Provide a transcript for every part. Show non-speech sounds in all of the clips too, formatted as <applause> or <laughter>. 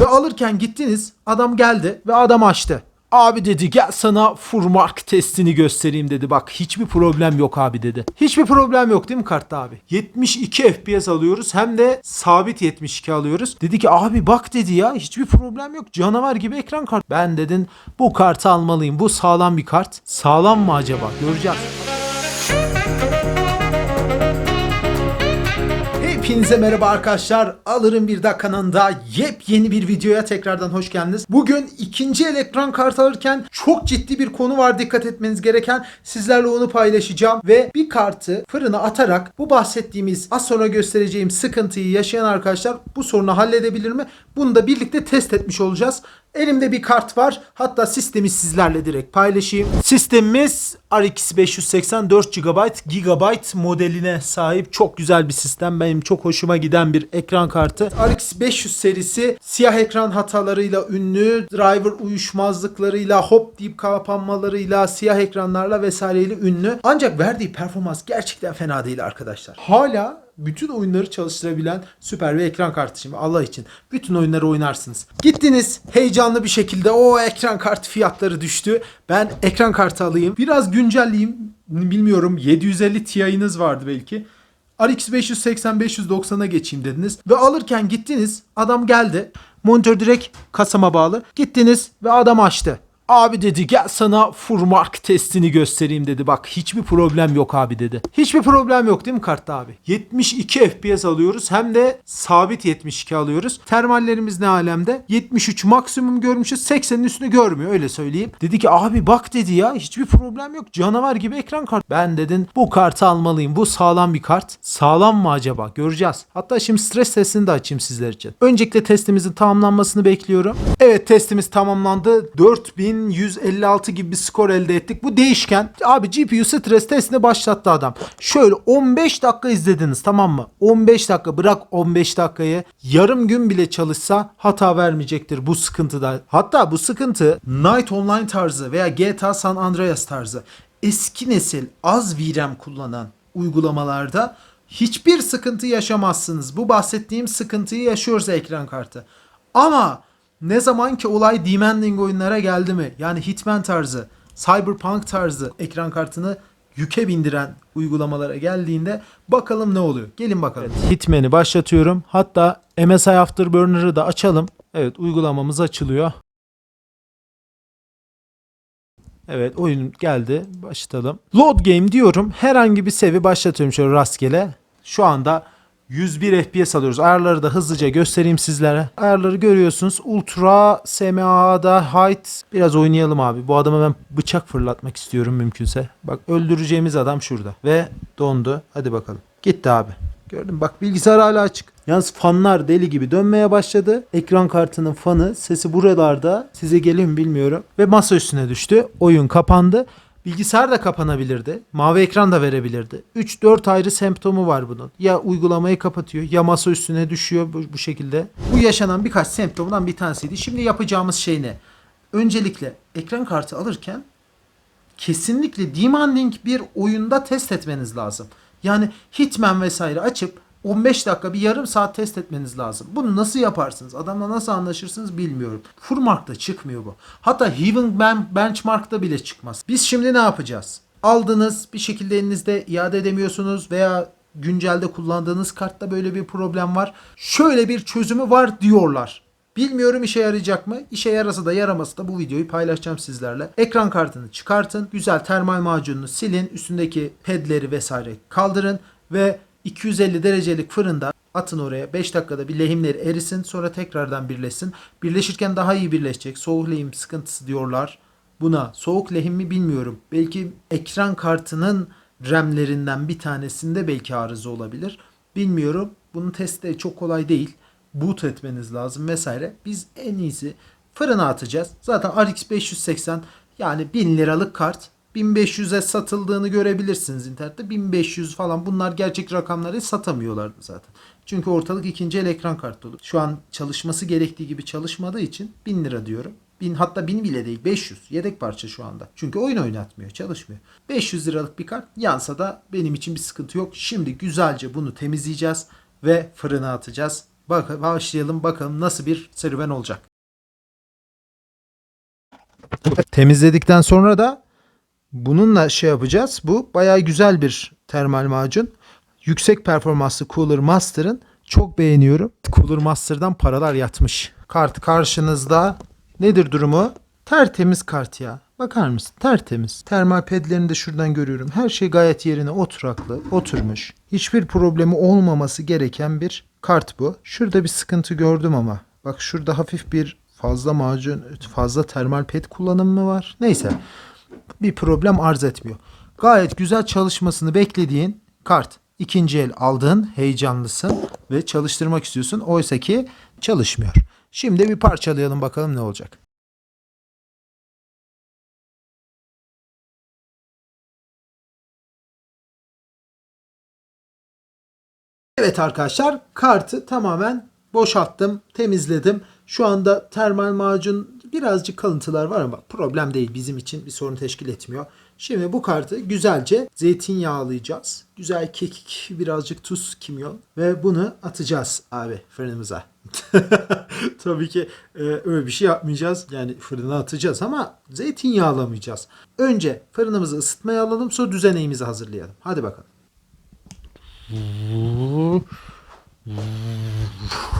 Ve alırken gittiniz adam geldi ve adam açtı. Abi dedi gel sana Furmark testini göstereyim dedi. Bak hiçbir problem yok abi dedi. Hiçbir problem yok değil mi kartta abi? 72 FPS alıyoruz hem de sabit 72 alıyoruz. Dedi ki abi bak dedi ya hiçbir problem yok. Canavar gibi ekran kart. Ben dedin bu kartı almalıyım. Bu sağlam bir kart. Sağlam mı acaba? Göreceğiz. Hepinize merhaba arkadaşlar. Alırım bir dakikanında yepyeni bir videoya tekrardan hoş geldiniz. Bugün ikinci el ekran kartı alırken çok ciddi bir konu var dikkat etmeniz gereken. Sizlerle onu paylaşacağım ve bir kartı fırına atarak bu bahsettiğimiz az sonra göstereceğim sıkıntıyı yaşayan arkadaşlar bu sorunu halledebilir mi? Bunu da birlikte test etmiş olacağız. Elimde bir kart var. Hatta sistemi sizlerle direkt paylaşayım. Sistemimiz RX 580 4 GB GB modeline sahip çok güzel bir sistem. Benim çok hoşuma giden bir ekran kartı. RX 500 serisi siyah ekran hatalarıyla ünlü, driver uyuşmazlıklarıyla, hop deyip kapanmalarıyla, siyah ekranlarla vesaireyle ünlü. Ancak verdiği performans gerçekten fena değil arkadaşlar. Hala bütün oyunları çalıştırabilen süper bir ekran kartı şimdi Allah için. Bütün oyunları oynarsınız. Gittiniz heyecanlı bir şekilde o ekran kartı fiyatları düştü. Ben ekran kartı alayım. Biraz güncelleyeyim. Bilmiyorum 750 Ti'niz vardı belki. RX 580 590'a geçeyim dediniz ve alırken gittiniz adam geldi. Monitör direkt kasama bağlı. Gittiniz ve adam açtı. Abi dedi gel sana Furmark testini göstereyim dedi. Bak hiçbir problem yok abi dedi. Hiçbir problem yok değil mi kartta abi? 72 FPS alıyoruz hem de sabit 72 alıyoruz. Termallerimiz ne alemde? 73 maksimum görmüşüz 80'in üstünü görmüyor öyle söyleyeyim. Dedi ki abi bak dedi ya hiçbir problem yok. Canavar gibi ekran kart. Ben dedin bu kartı almalıyım. Bu sağlam bir kart. Sağlam mı acaba? Göreceğiz. Hatta şimdi stres testini de açayım sizler için. Öncelikle testimizin tamamlanmasını bekliyorum. Evet testimiz tamamlandı. 4156 gibi bir skor elde ettik. Bu değişken. Abi GPU stres testini başlattı adam. Şöyle 15 dakika izlediniz tamam mı? 15 dakika bırak 15 dakikayı. Yarım gün bile çalışsa hata vermeyecektir bu sıkıntıda. Hatta bu sıkıntı Night Online tarzı veya GTA San Andreas tarzı eski nesil az VRAM kullanan uygulamalarda hiçbir sıkıntı yaşamazsınız. Bu bahsettiğim sıkıntıyı yaşıyoruz ekran kartı. Ama ne zaman ki olay demanding oyunlara geldi mi? Yani Hitman tarzı, Cyberpunk tarzı ekran kartını yüke bindiren uygulamalara geldiğinde bakalım ne oluyor. Gelin bakalım. Hitman'i başlatıyorum. Hatta MSI Afterburner'ı da açalım. Evet uygulamamız açılıyor. Evet oyun geldi. Başlatalım. Load game diyorum. Herhangi bir sevi başlatıyorum şöyle rastgele. Şu anda 101 FPS alıyoruz. Ayarları da hızlıca göstereyim sizlere. Ayarları görüyorsunuz. Ultra, SMA'da, height. Biraz oynayalım abi. Bu adama ben bıçak fırlatmak istiyorum mümkünse. Bak öldüreceğimiz adam şurada. Ve dondu. Hadi bakalım. Gitti abi. Gördün? Bak bilgisayar hala açık. Yalnız fanlar deli gibi dönmeye başladı. Ekran kartının fanı sesi buralarda. Size geliyor mu bilmiyorum. Ve masa üstüne düştü. Oyun kapandı. Bilgisayar da kapanabilirdi. Mavi ekran da verebilirdi. 3-4 ayrı semptomu var bunun. Ya uygulamayı kapatıyor ya masa üstüne düşüyor bu, bu şekilde. Bu yaşanan birkaç semptomdan bir tanesiydi. Şimdi yapacağımız şey ne? Öncelikle ekran kartı alırken kesinlikle demanding bir oyunda test etmeniz lazım. Yani Hitman vesaire açıp 15 dakika bir yarım saat test etmeniz lazım. Bunu nasıl yaparsınız? Adamla nasıl anlaşırsınız bilmiyorum. Furmark'ta çıkmıyor bu. Hatta Heaven Ben- Benchmark'ta bile çıkmaz. Biz şimdi ne yapacağız? Aldınız bir şekilde elinizde iade edemiyorsunuz veya güncelde kullandığınız kartta böyle bir problem var. Şöyle bir çözümü var diyorlar. Bilmiyorum işe yarayacak mı? İşe yarasa da yaramasa da bu videoyu paylaşacağım sizlerle. Ekran kartını çıkartın. Güzel termal macununu silin. Üstündeki pedleri vesaire kaldırın. Ve 250 derecelik fırında atın oraya. 5 dakikada bir lehimleri erisin. Sonra tekrardan birleşsin. Birleşirken daha iyi birleşecek. Soğuk lehim sıkıntısı diyorlar. Buna soğuk lehim mi bilmiyorum. Belki ekran kartının RAM'lerinden bir tanesinde belki arıza olabilir. Bilmiyorum. Bunun testi çok kolay değil. Boot etmeniz lazım vesaire. Biz en iyisi fırına atacağız. Zaten RX 580 yani 1000 liralık kart 1500'e satıldığını görebilirsiniz internette. 1500 falan bunlar gerçek rakamları satamıyorlardı zaten. Çünkü ortalık ikinci el ekran kartı dolu. Şu an çalışması gerektiği gibi çalışmadığı için 1000 lira diyorum. 1000 hatta 1000 bile değil 500 yedek parça şu anda. Çünkü oyun oynatmıyor çalışmıyor. 500 liralık bir kart yansa da benim için bir sıkıntı yok. Şimdi güzelce bunu temizleyeceğiz ve fırına atacağız. Bak başlayalım bakalım nasıl bir serüven olacak. Temizledikten sonra da bununla şey yapacağız. Bu bayağı güzel bir termal macun. Yüksek performanslı Cooler Master'ın çok beğeniyorum. Cooler Master'dan paralar yatmış. Kart karşınızda. Nedir durumu? Tertemiz kart ya. Bakar mısın? Tertemiz. Termal pedlerini de şuradan görüyorum. Her şey gayet yerine oturaklı, oturmuş. Hiçbir problemi olmaması gereken bir kart bu. Şurada bir sıkıntı gördüm ama. Bak şurada hafif bir fazla macun, fazla termal ped kullanımı var. Neyse. Bir problem arz etmiyor. Gayet güzel çalışmasını beklediğin kart. İkinci el aldın, heyecanlısın ve çalıştırmak istiyorsun. Oysa ki çalışmıyor. Şimdi bir parçalayalım bakalım ne olacak. Evet arkadaşlar kartı tamamen boşalttım, temizledim. Şu anda termal macun birazcık kalıntılar var ama problem değil bizim için bir sorun teşkil etmiyor. Şimdi bu kartı güzelce zeytinyağlayacağız. Güzel kekik, birazcık tuz, kimyon ve bunu atacağız abi fırınımıza. <laughs> Tabii ki e, öyle bir şey yapmayacağız. Yani fırına atacağız ama zeytinyağlamayacağız. Önce fırınımızı ısıtmaya alalım sonra düzeneğimizi hazırlayalım. Hadi bakalım. <laughs>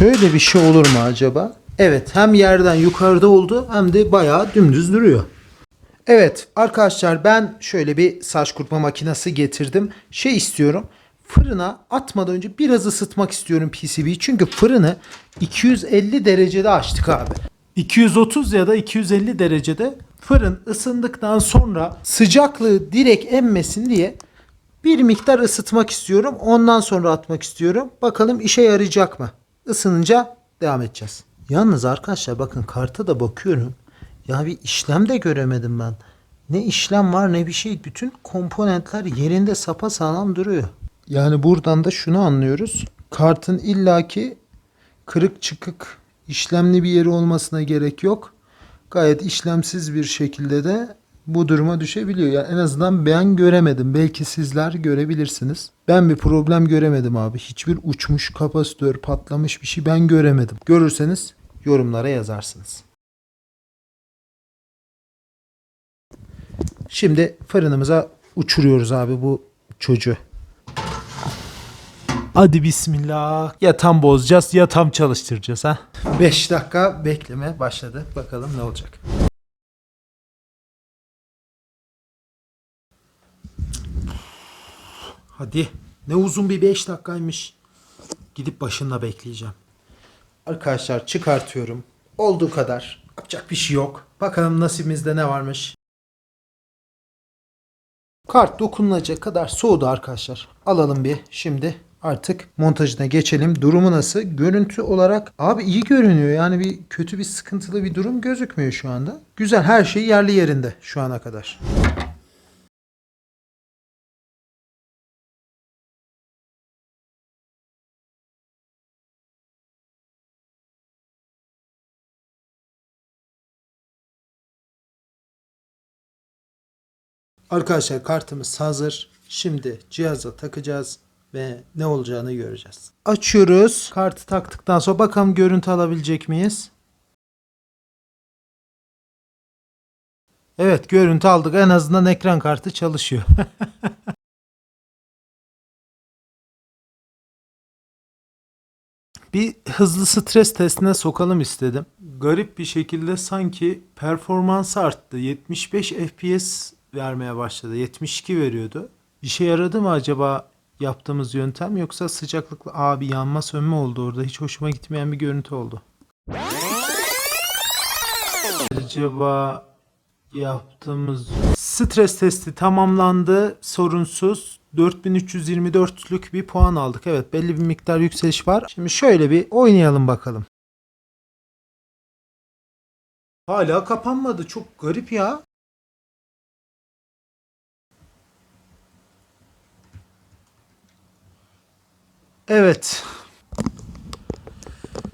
Şöyle bir şey olur mu acaba? Evet hem yerden yukarıda oldu hem de bayağı dümdüz duruyor. Evet arkadaşlar ben şöyle bir saç kurutma makinesi getirdim. Şey istiyorum fırına atmadan önce biraz ısıtmak istiyorum PCB'yi. Çünkü fırını 250 derecede açtık abi. 230 ya da 250 derecede fırın ısındıktan sonra sıcaklığı direkt emmesin diye bir miktar ısıtmak istiyorum. Ondan sonra atmak istiyorum. Bakalım işe yarayacak mı? Isınınca devam edeceğiz. Yalnız arkadaşlar bakın karta da bakıyorum. Ya bir işlem de göremedim ben. Ne işlem var ne bir şey. Bütün komponentler yerinde sapa sağlam duruyor. Yani buradan da şunu anlıyoruz. Kartın illaki kırık çıkık işlemli bir yeri olmasına gerek yok. Gayet işlemsiz bir şekilde de bu duruma düşebiliyor. Yani en azından ben göremedim. Belki sizler görebilirsiniz. Ben bir problem göremedim abi. Hiçbir uçmuş kapasitör, patlamış bir şey ben göremedim. Görürseniz yorumlara yazarsınız. Şimdi fırınımıza uçuruyoruz abi bu çocuğu. Hadi bismillah. Ya tam bozacağız ya tam çalıştıracağız ha. 5 dakika bekleme başladı. Bakalım ne olacak. Hadi. Ne uzun bir 5 dakikaymış. Gidip başında bekleyeceğim. Arkadaşlar çıkartıyorum. Olduğu kadar. Yapacak bir şey yok. Bakalım nasibimizde ne varmış. Kart dokunulacak kadar soğudu arkadaşlar. Alalım bir şimdi. Artık montajına geçelim. Durumu nasıl? Görüntü olarak abi iyi görünüyor. Yani bir kötü bir sıkıntılı bir durum gözükmüyor şu anda. Güzel her şey yerli yerinde şu ana kadar. Arkadaşlar kartımız hazır. Şimdi cihaza takacağız ve ne olacağını göreceğiz. Açıyoruz. Kartı taktıktan sonra bakalım görüntü alabilecek miyiz? Evet görüntü aldık. En azından ekran kartı çalışıyor. <laughs> bir hızlı stres testine sokalım istedim. Garip bir şekilde sanki performansı arttı. 75 FPS vermeye başladı. 72 veriyordu. İşe yaradı mı acaba yaptığımız yöntem yoksa sıcaklıkla abi yanma sönme oldu orada. Hiç hoşuma gitmeyen bir görüntü oldu. Acaba yaptığımız stres testi tamamlandı. Sorunsuz. 4324'lük bir puan aldık. Evet belli bir miktar yükseliş var. Şimdi şöyle bir oynayalım bakalım. Hala kapanmadı. Çok garip ya. Evet.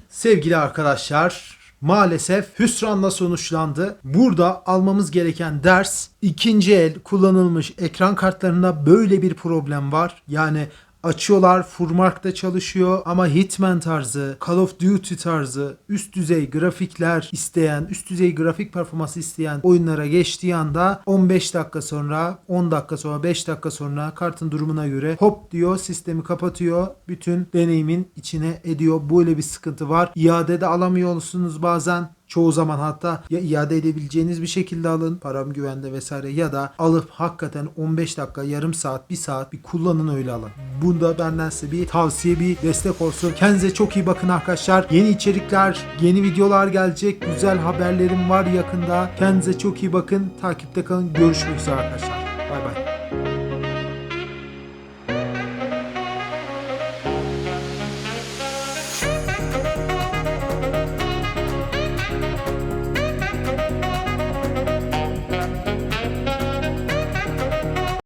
Sevgili arkadaşlar, maalesef hüsranla sonuçlandı. Burada almamız gereken ders ikinci el kullanılmış ekran kartlarında böyle bir problem var. Yani açıyorlar. Furmark'ta çalışıyor ama Hitman tarzı, Call of Duty tarzı, üst düzey grafikler isteyen, üst düzey grafik performansı isteyen oyunlara geçtiği anda 15 dakika sonra, 10 dakika sonra, 5 dakika sonra kartın durumuna göre hop diyor sistemi kapatıyor. Bütün deneyimin içine ediyor. Böyle bir sıkıntı var. İade de alamıyorsunuz bazen. Çoğu zaman hatta ya iade edebileceğiniz bir şekilde alın param güvende vesaire ya da alıp hakikaten 15 dakika yarım saat bir saat bir kullanın öyle alın. Bunda benden size bir tavsiye bir destek olsun. Kendinize çok iyi bakın arkadaşlar. Yeni içerikler yeni videolar gelecek. Güzel haberlerim var yakında. Kendinize çok iyi bakın. Takipte kalın. Görüşmek üzere arkadaşlar. Bay bay.